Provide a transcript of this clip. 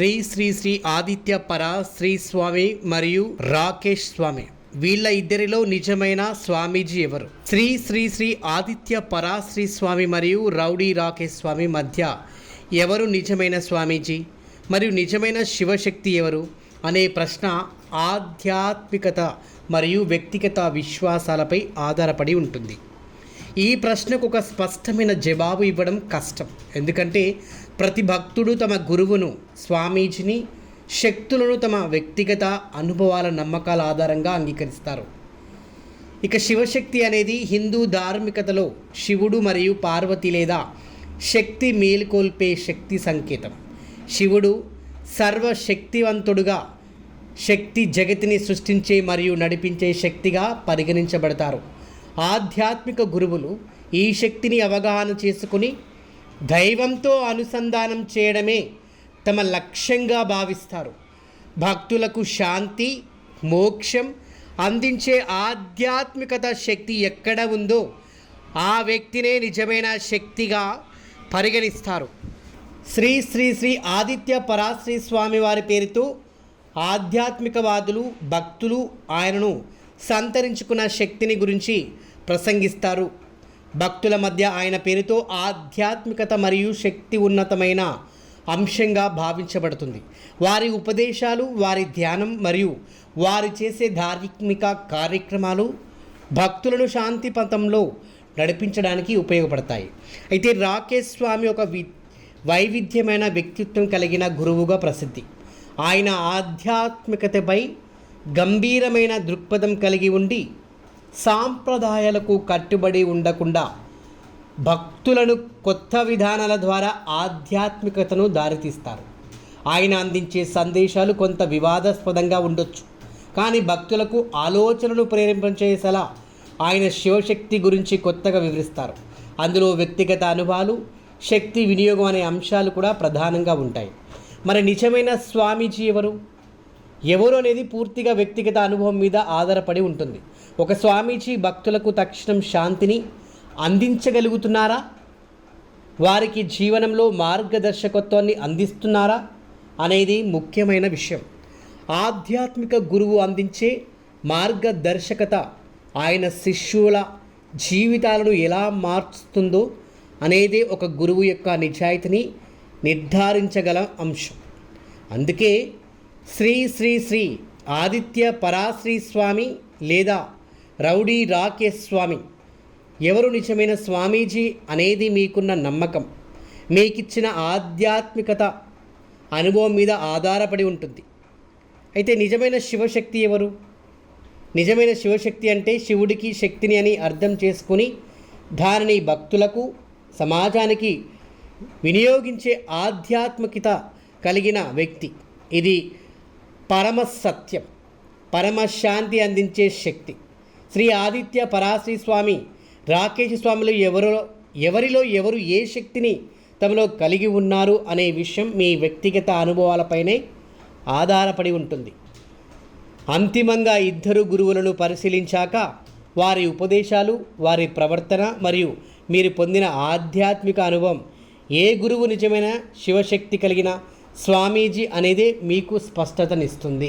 శ్రీ శ్రీ శ్రీ ఆదిత్య పర శ్రీ స్వామి మరియు రాకేష్ స్వామి. వీళ్ళ ఇద్దరిలో నిజమైన స్వామీజీ ఎవరు? శ్రీ శ్రీ శ్రీ ఆదిత్య పర శ్రీ స్వామి మరియు రౌడీ రాకేష్ స్వామి మధ్య ఎవరు నిజమైన స్వామీజీ? మరియు నిజమైన శివశక్తి ఎవరు? అనే ప్రశ్న ఆధ్యాత్మికత మరియు వ్యక్తిగత విశ్వాసాలపై ఆధారపడి ఉంటుంది. ఈ ప్రశ్నకు ఒక స్పష్టమైన జవాబు ఇవ్వడం కష్టం. ఎందుకంటే ప్రతి భక్తుడు తమ గురువును స్వామీజీని శక్తులను తమ వ్యక్తిగత అనుభవాల నమ్మకాల ఆధారంగా అంగీకరిస్తారు. ఇక శివశక్తి అనేది హిందూ ధార్మికతలో శివుడు మరియు పార్వతి లేదా శక్తి మేలుకొల్పే శక్తి సంకేతం. శివుడు సర్వశక్తివంతుడుగా శక్తి జగతిని సృష్టించే మరియు నడిపించే శక్తిగా పరిగణించబడతారు. ఆధ్యాత్మిక గురువులు ఈ శక్తిని అవగాహన చేసుకుని దైవంతో అనుసంధానం చేయడమే తమ లక్ష్యంగా భావిస్తారు. భక్తులకు శాంతి మోక్షం అందించే ఆధ్యాత్మికత శక్తి ఎక్కడ ఉందో ఆ వ్యక్తినే నిజమైన శక్తిగా పరిగణిస్తారు. శ్రీ శ్రీ శ్రీ ఆదిత్య పరాశ్రీ స్వామి వారి పేరుతో ఆధ్యాత్మికవాదులు భక్తులు ఆయనను సంతరించుకున్న శక్తిని గురించి ప్రసంగిస్తారు. భక్తుల మధ్య ఆయన పేరుతో ఆధ్యాత్మికత మరియు శక్తి ఉన్నతమైన అంశంగా భావించబడుతుంది. వారి ఉపదేశాలు వారి ధ్యానం మరియు వారు చేసే ధార్మిక కార్యక్రమాలు భక్తులను శాంతి పథంలో నడిపించడానికి ఉపయోగపడతాయి. అయితే రాకేష్ స్వామి ఒక వి వైవిధ్యమైన వ్యక్తిత్వం కలిగిన గురువుగా ప్రసిద్ధి. ఆయన ఆధ్యాత్మికతపై గంభీరమైన దృక్పథం కలిగి ఉండి సాంప్రదాయాలకు కట్టుబడి ఉండకుండా భక్తులను కొత్త విధానాల ద్వారా ఆధ్యాత్మికతను దారితీస్తారు. ఆయన అందించే సందేశాలు కొంత వివాదాస్పదంగా ఉండొచ్చు. కానీ భక్తులకు ఆలోచనలు ప్రేరేపించేసలా ఆయన శివశక్తి గురించి కొత్తగా వివరిస్తారు. అందులో వ్యక్తిగత అనుభవాలు శక్తి వినియోగం అనే అంశాలు కూడా ప్రధానంగా ఉంటాయి. మరి నిజమైన స్వామీజీ ఎవరు? ఎవరు అనేది పూర్తిగా వ్యక్తిగత అనుభవం మీద ఆధారపడి ఉంటుంది. ఒక స్వామీజీ భక్తులకు తక్షణం శాంతిని అందించగలుగుతున్నారా? వారికి జీవనంలో మార్గదర్శకత్వాన్ని అందిస్తున్నారా? అనేది ముఖ్యమైన విషయం. ఆధ్యాత్మిక గురువు అందించే మార్గదర్శకత ఆయన శిష్యుల జీవితాలను ఎలా మార్చుతుందో అనేది ఒక గురువు యొక్క నిజాయితీని నిర్ధారించగల అంశం. అందుకే శ్రీ శ్రీ శ్రీ ఆదిత్య పరాశ్రీ స్వామి లేదా రౌడీ రాకేష్ స్వామి. ఎవరు నిజమైన స్వామీజీ అనేది మీకున్న నమ్మకం. మీకిచ్చిన ఆధ్యాత్మికత అనుభవం మీద ఆధారపడి ఉంటుంది. అయితే నిజమైన శివశక్తి ఎవరు? నిజమైన శివశక్తి అంటే శివుడికి శక్తిని అని అర్థం చేసుకుని దానిని భక్తులకు సమాజానికి వినియోగించే ఆధ్యాత్మికత కలిగిన వ్యక్తి. ఇది పరమ సత్యం. పరమశాంతి అందించే శక్తి. శ్రీ ఆదిత్య పరాశ్రీ స్వామి రాకేష్ స్వామిలు ఎవరో ఎవరిలో ఎవరు ఏ శక్తిని తమలో కలిగి ఉన్నారు అనే విషయం మీ వ్యక్తిగత అనుభవాలపైనే ఆధారపడి ఉంటుంది. అంతిమంగా ఇద్దరు గురువులను పరిశీలించాక వారి ఉపదేశాలు వారి ప్రవర్తన మరియు మీరు పొందిన ఆధ్యాత్మిక అనుభవం ఏ గురువు నిజమైన శివశక్తి కలిగిన స్వామీజీ అనేదే మీకు స్పష్టతనిస్తుంది.